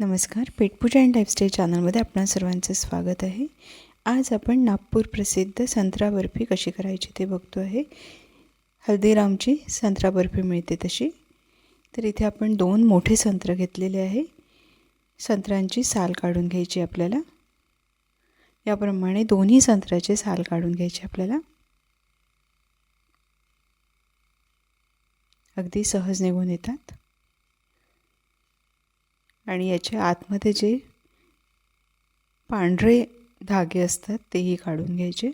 नमस्कार पेटपूजा and lifestyle चॅनलमध्ये आपणा सर्वांचं स्वागत आहे. आज आपण नागपूर प्रसिद्ध संत्रा बर्फी कशी करायची ते बघतो आहे. हल्दीरामची संत्रा बर्फी मिळते तशी. तर इथे आपण दोन मोठे संत्र घेतलेले आहे. संत्र्यांची साल काढून घ्यायची आपल्याला. याप्रमाणे दोन्ही संत्र्याचे साल काढून घ्यायचे आपल्याला. अगदी सहज निघून येतात. आणि याच्या आतमध्ये जे पांढरे धागे असतात तेही काढून घ्यायचे.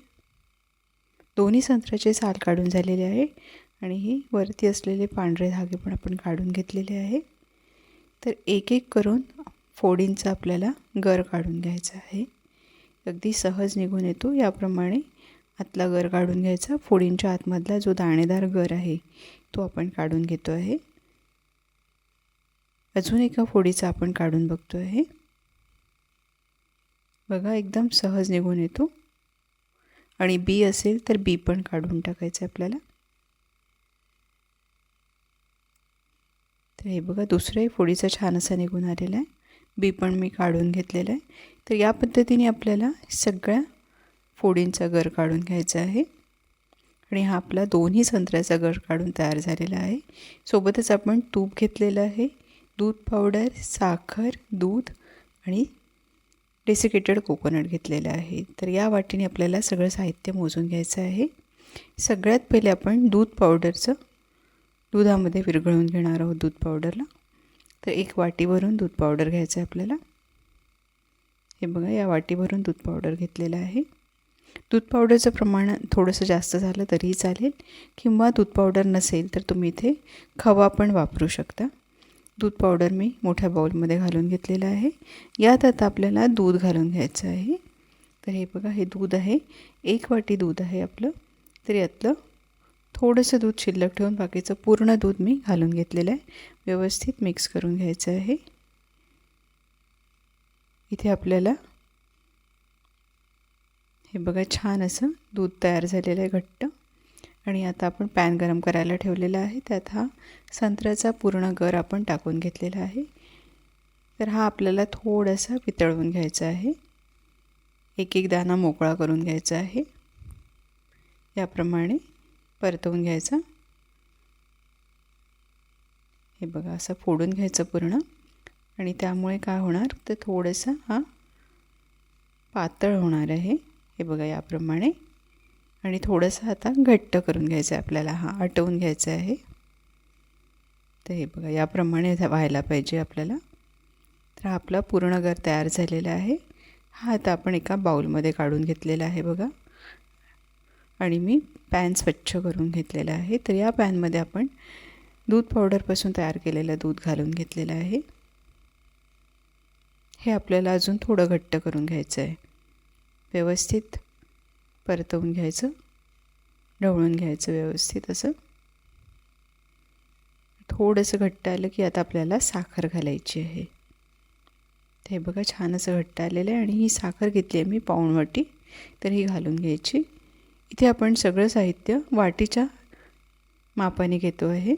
दोन्ही संत्र्याचे साल काढून झालेले आहे आणि ही वरती असलेले पांढरे धागे पण आपण काढून घेतलेले आहे. तर एक एक करून फोडींचा आपल्याला गर काढून घ्यायचा आहे. अगदी सहज निघून येतो. याप्रमाणे आतला गर काढून घ्यायचा. फोडींच्या आतमधला जो दाणेदार गर आहे तो आपण काढून घेतो आहे. अजून एका फोडीचा आपण काढून बघतो आहे बघा एकदम सहज निघून येतो. आणि बी असेल तर बी पण काढून टाकायचं आपल्याला. तर हे बघा दुसऱ्याही फोडीचा छान असा निघून आलेला आहे. बी पण मी काढून घेतलेला आहे. तर या पद्धतीने आपल्याला सगळ्या फोडींचा गर काढून घ्यायचा आहे. आणि हा आपला दोन्ही संत्र्याचा गर काढून तयार झालेला आहे. सोबतच आपण तूप घेतलेलं आहे. दूध पावडर साखर दूध आणि डेसिकेटेड कोकोनट घेतलेलं आहे. तर या वाटीने आपल्याला सगळं साहित्य मोजून घ्यायचं आहे. सगळ्यात पहिले आपण दूध पावडरचं दुधामध्ये विरघळून घेणार आहोत दूध पावडरला तर एक वाटीभरून दूध पावडर घ्यायचं आहे आपल्याला. हे बघा या वाटीभरून दूध पावडर घेतलेलं आहे. दूध पावडरचं प्रमाण थोडंसं जास्त झालं तरीही चालेल. किंवा दूध पावडर नसेल तर तुम्ही इथे खवा पण वापरू शकता. दूध पावडर मी मोठ्या बाऊलमध्ये घालून घेतलेलं आहे. यात आता आपल्याला दूध घालून घ्यायचं आहे. तर हे बघा हे दूध आहे. एक वाटी दूध आहे आपलं. तर यातलं थोडंसं दूध शिल्लक ठेवून बाकीचं पूर्ण दूध मी घालून घेतलेलं आहे. व्यवस्थित मिक्स करून घ्यायचं आहे. इथे आपल्याला हे बघा छान असं दूध तयार झालेलं आहे घट्ट. आणि आता आपण पॅन गरम करायला ठेवलेला आहे. त्यात हा संत्र्याचा पूर्ण गर आपण टाकून घेतलेला आहे. तर हा आपल्याला थोडासा वितळवून घ्यायचा आहे. एक एक दाणा मोकळा करून घ्यायचा आहे. याप्रमाणे परतवून घ्यायचा. हे बघा असं फोडून घ्यायचं पूर्ण. आणि त्यामुळे काय होणार? तर थोडंसं हा पातळ होणार आहे. हे बघा याप्रमाणे आणि थोडंसं आता घट्ट करून घ्यायचं आहे आपल्याला. हा आटवून घ्यायचं आहे तर हे बघा याप्रमाणे व्हायला पाहिजे आपल्याला. तर आपला पूर्ण घर तयार झालेला आहे. हा आता आपण एका बाऊलमध्ये काढून घेतलेला आहे बघा. आणि मी पॅन स्वच्छ करून घेतलेला आहे. तर या पॅनमध्ये आपण दूध पावडरपासून तयार केलेलं दूध घालून घेतलेलं आहे. हे आपल्याला अजून थोडं घट्ट करून घ्यायचं आहे व्यवस्थित परतवून घ्यायचं. ढवळून घ्यायचं व्यवस्थित असं. थोडंसं घट्ट आलं की आता आपल्याला साखर घालायची आहे. हे बघा छान असं घट्ट आलेलं आहे आणि ही साखर घेतली आहे मी पाऊणवाटी. तर ही घालून घ्यायची. इथे आपण सगळं साहित्य वाटीच्या मापाने घेतो आहे.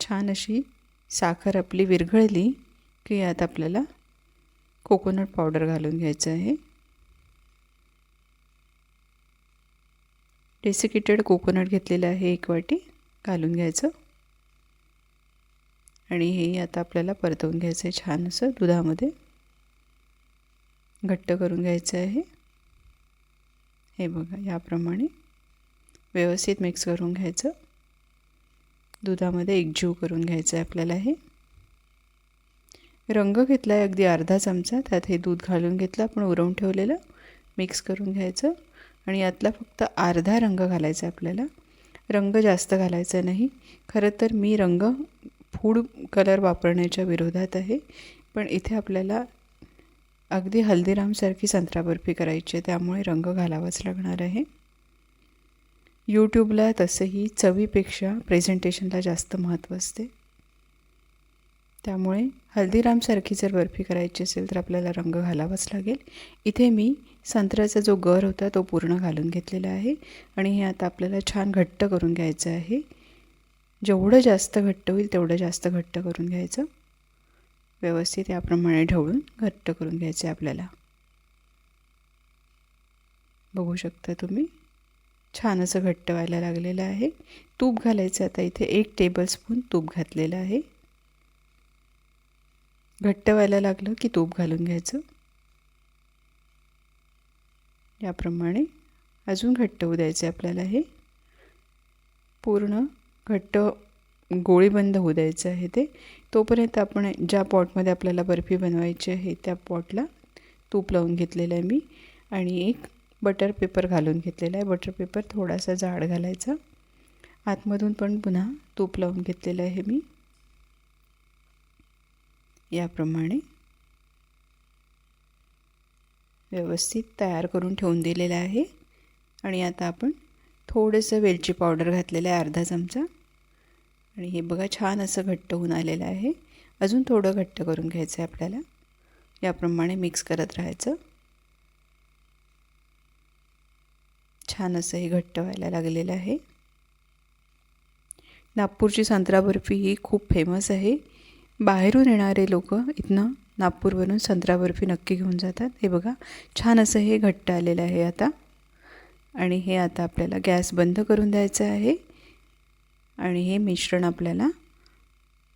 छान अशी साखर आपली विरघळली की यात आपल्याला कोकोनट पावडर घालून घ्यायचं आहे. डेसिकेटेड कोकोनट घेतलेलं आहे एक वाटी घालून घ्यायचं. आणि हे आता आपल्याला परतवून घ्यायचं आहे छान असं दुधामध्ये. घट्ट करून घ्यायचं आहे. हे बघा याप्रमाणे व्यवस्थित मिक्स करून घ्यायचं. दुधामध्ये एकजीव करून घ्यायचं आहे आपल्याला हे. रंग घेतला आहे अगदी अर्धा चमचा त्यात हे दूध घालून घेतलं आपण उरवून ठेवलेलं मिक्स करून घ्यायचं. आणि यातला फक्त अर्धा रंग घालायचा आहे आपल्याला. रंग जास्त घालायचा नाही. खरं तर मी रंग फूड कलर वापरण्याच्या विरोधात आहे. पण इथे आपल्याला अगदी हल्दीरामसारखी संत्रा बर्फी करायची आहे त्यामुळे रंग घालावाच लागणार आहे. यूट्यूबला तसंही चवीपेक्षा प्रेझेंटेशनला जास्त महत्त्व असते. त्यामुळे हल्दीरामसारखी जर बर्फी करायची असेल तर आपल्याला रंग घालावाच लागेल. इथे मी संत्र्याचा जो गर होता तो पूर्ण घालून घेतलेला आहे आणि हे आता आपल्याला छान घट्ट करून घ्यायचं आहे. जेवढं जास्त घट्ट होईल तेवढं जास्त घट्ट करून घ्यायचं. व्यवस्थित याप्रमाणे ढवळून घट्ट करून घ्यायचं आहे आपल्याला. बघू शकता तुम्ही छान असं घट्ट व्हायला लागलेलं आहे. तूप घालायचं आता इथे एक टेबलस्पून तूप घातलेलं आहे. घट्ट व्हायला लागलं की तूप घालून घ्यायचं. याप्रमाणे अजून घट्ट होऊ द्यायचं आपल्याला हे. पूर्ण घट्ट गोळी बंद होऊ द्यायचं आहे ते. तोपर्यंत आपण ज्या पॉटमध्ये आपल्याला बर्फी बनवायची आहे त्या पॉटला तूप लावून घेतलेलं आहे मी आणि एक बटर पेपर घालून घेतलेला आहे. बटर पेपर थोडासा जाड घालायचा. आतमधून पण पुन्हा तूप लावून घेतलेलं आहे मी. याप्रमाणे व्यवस्थित तयार करून ठेवून दिलेलं आहे. आणि आता आपण थोडंसं वेलची पावडर घातलेलं आहे अर्धा चमचा. आणि हे बघा छान असं घट्ट होऊन आलेलं आहे. अजून थोडं घट्ट करून घ्यायचं आहे आपल्याला. याप्रमाणे मिक्स करत राहायचं. छान असं हे घट्ट व्हायला लागलेलं आहे. नागपूरची संत्रा बर्फी ही खूप फेमस आहे. बाहेरून येणारे लोक इथनं नागपूरवरून संत्रा बर्फी नक्की घेऊन जातात. हे बघा छान असं हे घट्ट आलेलं आहे आता. आणि हे आता आपल्याला गॅस बंद करून द्यायचं आहे. आणि हे मिश्रण आपल्याला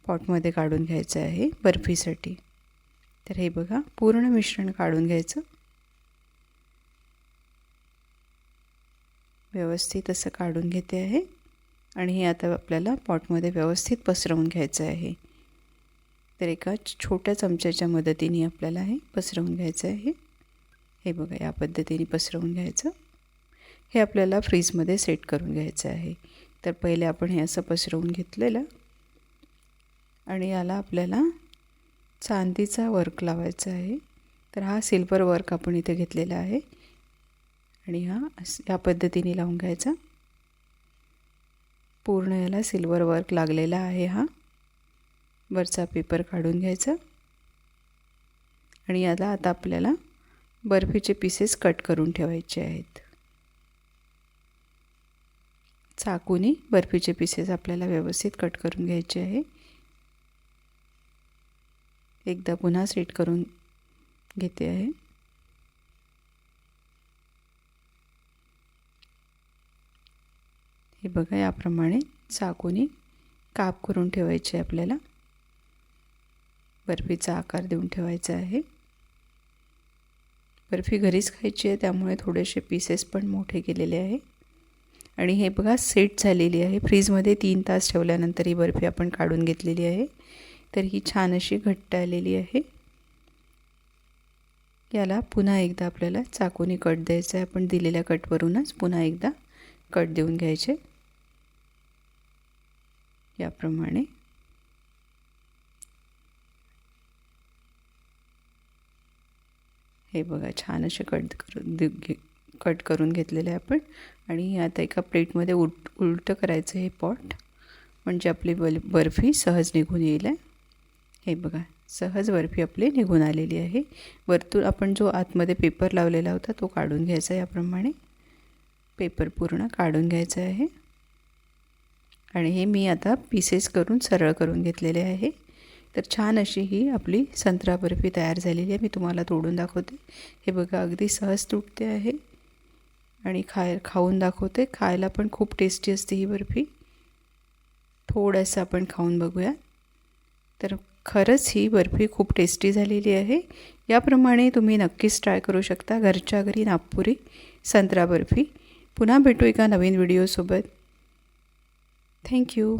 पॉटमध्ये काढून घ्यायचं आहे बर्फीसाठी. तर हे बघा पूर्ण मिश्रण काढून घ्यायचं. व्यवस्थित असं काढून घेते आहे. आणि हे आता आपल्याला पॉटमध्ये व्यवस्थित पसरवून घ्यायचं आहे. तर एका छोट्या चमच्याच्या मदतीने आपल्याला हे पसरवून घ्यायचं आहे. हे बघा या पद्धतीने पसरवून घ्यायचं. हे आपल्याला फ्रीजमध्ये सेट करून घ्यायचं आहे. तर पहिले आपण हे असं पसरवून घेतलेलं आणि याला आपल्याला चांदीचा वर्क लावायचा आहे. तर हा सिल्वर वर्क आपण इथे घेतलेला आहे. आणि हा या पद्धतीने लावून घ्यायचा. पूर्ण याला सिल्वर वर्क लागलेला आहे हा. वरचा पेपर काढून घ्यायचा. आणि याला आता आपल्याला बर्फीचे पीसेस कट करून ठेवायचे आहेत. चाकूने बर्फीचे पीसेस आपल्याला व्यवस्थित कट करून घ्यायचे आहे. एकदा पुन्हा सेट करून घेते आहे. हे बघा याप्रमाणे चाकूनी काप करून ठेवायचे आपल्याला. बर्फीचा आकार देऊन ठेवायचा आहे. बर्फी घरीच खायची आहे त्यामुळे थोडेसे पीसेस पण मोठे केलेले आहे. आणि हे बघा सेट झालेली आहे. फ्रीजमध्ये तीन तास ठेवल्यानंतर ही बर्फी आपण काढून घेतलेली आहे. तर ही छान अशी घट्ट आलेली आहे. याला पुन्हा एकदा आपल्याला चाकूने कट द्यायचं आहे. आपण दिलेल्या कटवरूनच पुन्हा एकदा कट देऊन घ्यायचे. याप्रमाणे. हे बघा छान असे कट करून घे कट करून घेतलेले आहे आपण. आणि आता एका प्लेटमध्ये उलट उलटं करायचं हे पॉट. म्हणजे आपली बल बर्फी सहज निघून येईल आहे. हे बघा सहज बर्फी आपली निघून आलेली आहे. वरतून आपण जो आतमध्ये पेपर लावलेला होता तो काढून घ्यायचा आहे याप्रमाणे. पेपर पूर्ण काढून घ्यायचा आहे. आणि हे मी आता पीसेस करून सरळ करून घेतलेले आहे. तर छान अशी ही आपली संत्रा बर्फी तयार झालेली आहे. मी तुम्हाला तोडून दाखवते. हे बघा अगदी सहज तुटते आहे. आणि खाय खाऊन दाखवते. खायला पण खूप टेस्टी असते ही बर्फी. थोडंसं आपण खाऊन बघूया. तर खरंच ही बर्फी खूप टेस्टी झालेली आहे. याप्रमाणे तुम्ही नक्कीच ट्राय करू शकता घरच्या घरी नागपुरी संत्रा बर्फी पुन्हा भेटू एका नवीन व्हिडिओसोबत थँक्यू